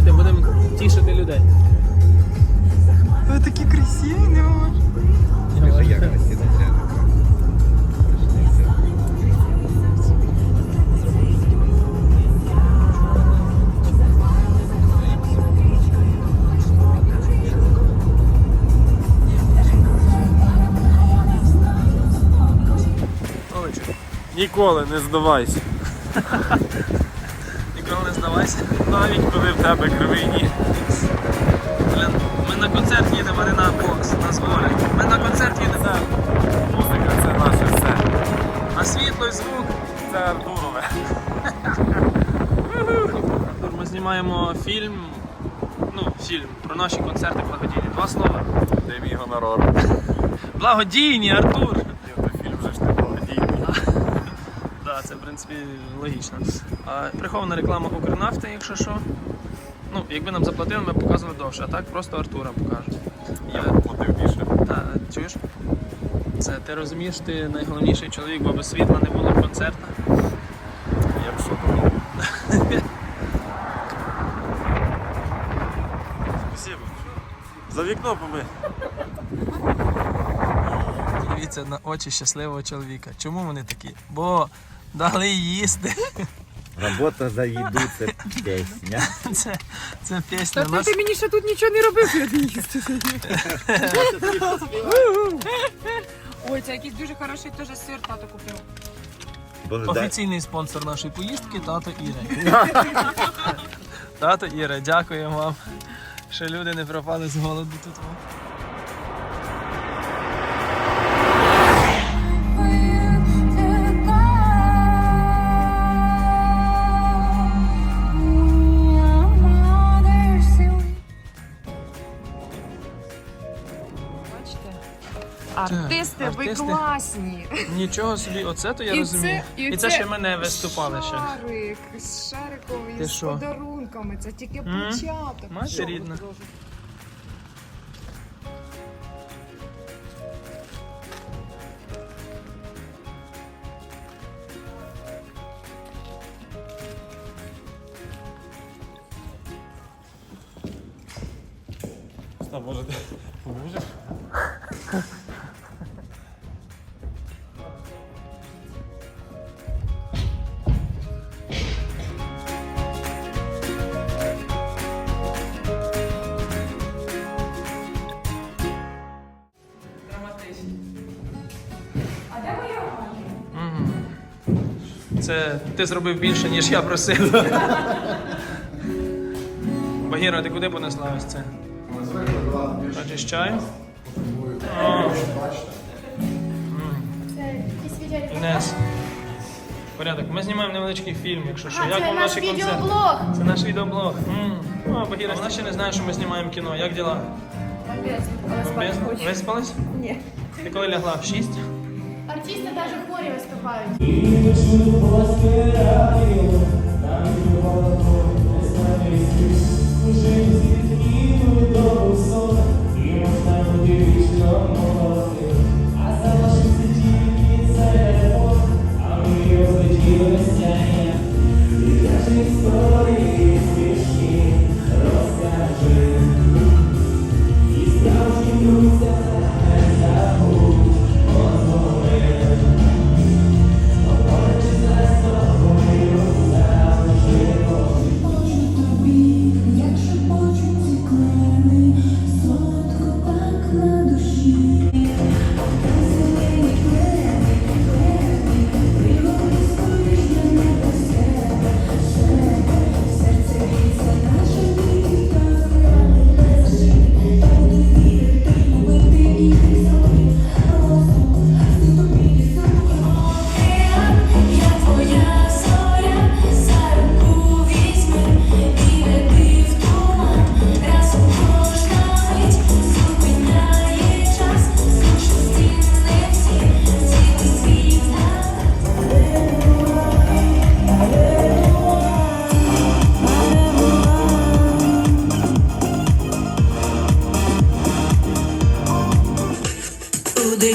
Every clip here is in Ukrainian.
зараз будемо тішити людей. Ви такі красиві, не можу. А я красиво ніколи не здавайся. Ніколи не здавайся, навіть коли в тебе кривий. Ми на концерт їдемо, не на бокс, на збори. Ми на концерт їдемо. Музика це наше все. А світло і звук. Це Артурове. Артур, Ми знімаємо фільм. Ну, фільм про наші концерти благодійні. Два слова. Де мій гонорар? Благодійні, Артур! Ні, то фільм же ж не благодійний. Так, це в принципі логічно. А, прихована реклама Укрнафти, якщо що. Ну, якби нам заплатили, ми б показували довше, а так просто Артура покажуть. Я платив більше. Та, чуєш? Це ти розумієш, ти найголовніший чоловік, бо без світла не було б концерта. Якщо то. Спасибо. За вікно помий. Дивіться на очі щасливого чоловіка. Чому вони такі? Бо дали їсти. Робота за їду це пісня. Це, це пісня. Та ти мені ще тут нічого не робив, я не їсти. Ой, це якийсь дуже хороший теж сир тато купив. Боже, дай- Офіційний спонсор нашої поїздки тато Іри. тато Іра, дякуємо вам, що люди не пропали з голоду тут. Артисти, ви артисти. класні. Нічого собі, оце то я І розумію. це- і і це ще мене виступали ще. Шарик, шариковий Ти з що? подарунками. Це тільки М? початок. Мати Що? рідна. А може ти поможеш? Це ти зробив більше, ніж я просив. Багіра, ти куди понесла ось це? Хочеш чаю? О. М. Інес. Порядок. Ми знімаємо невеличкий фільм, якщо що. Як Це вам наш наші концерти? відеоблог. Це наш відеоблог. О, Багіра, вона ще не знає, що ми знімаємо кіно. Як діла? Виспалась? Ні. Ти коли лягла? В 6? Артисти навіть в хорі виступають.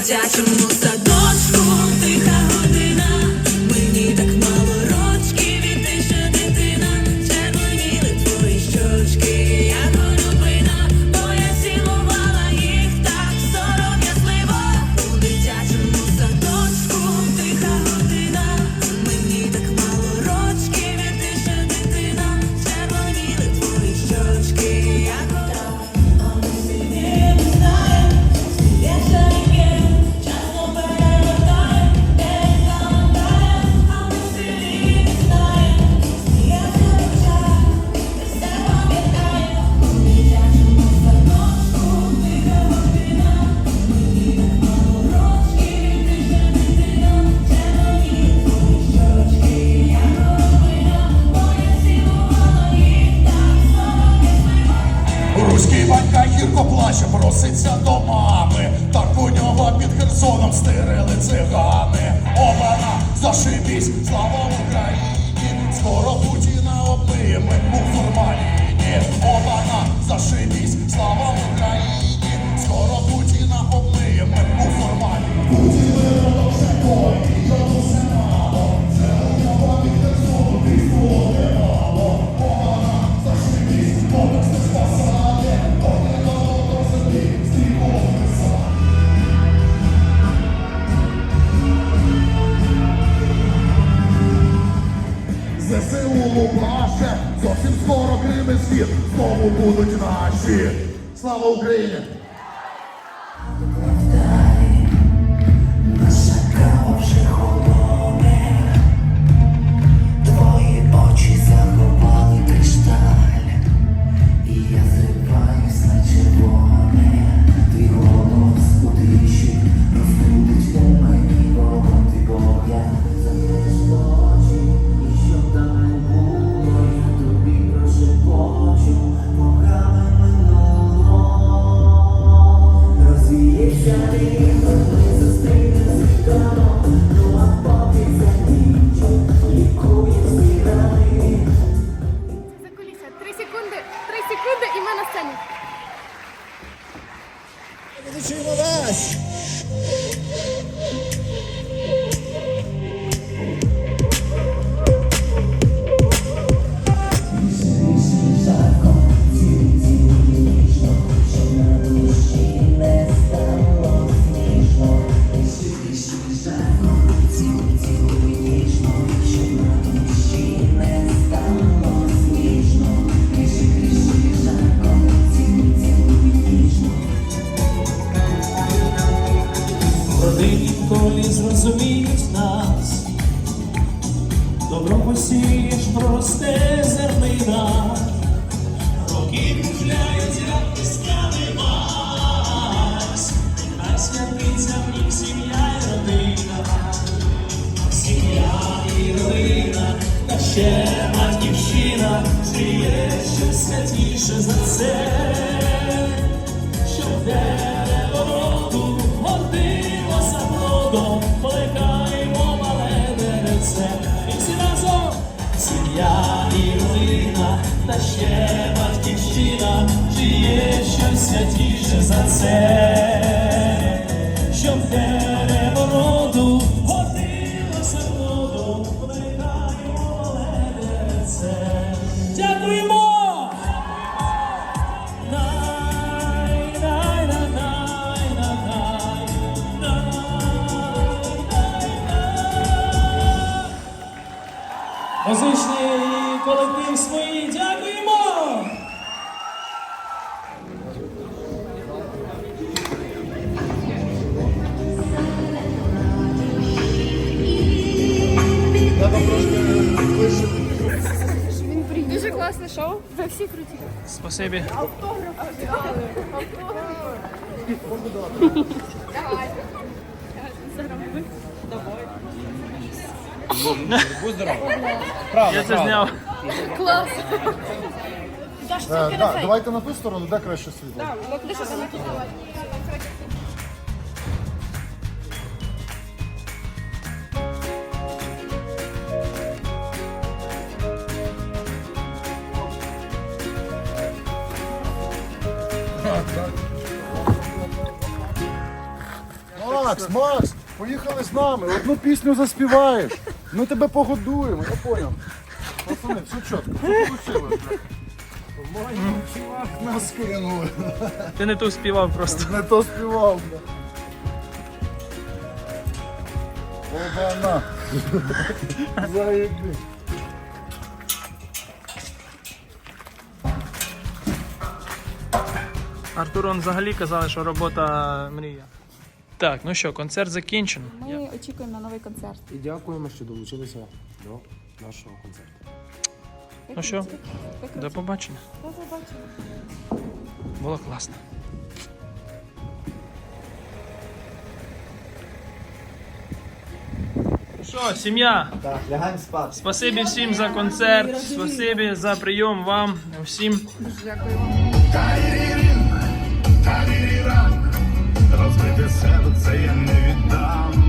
Jackson світ знову будуть наші. Слава Україні! Святіше за це щоб дерево за плодом, плекаємо мале деревце. І всі разом сім'я і родина, та ще батьківщина, чи є щось святіше за це, класне шоу. Ви всі круті. Спасибі. Автограф. Автограф. Давай. Будь здоров. Я це зняв. Клас. Е, давайте на ту сторону, де краще світло. Так, лише за накидала. Макс, Макс, поїхали з нами, одну пісню заспіваєш. Ми тебе погодуємо, я поняв. Пацани, все чітко, все вийшло. Чувак, нас кинули. Ти не ту співав просто. Не то співав. бля. Обана. Заєбі. Артурон взагалі казали, що робота мрія. Так, ну що, концерт закінчено. Ми очікуємо на новий концерт. І дякуємо, що долучилися до нашого концерту. Ну що, до побачення. До побачення. Було класно. Що, сім'я? Так, лягаємо спати. Спасибі всім за концерт, спасибі за прийом вам всім. Дякую вам. де серце я не віддам.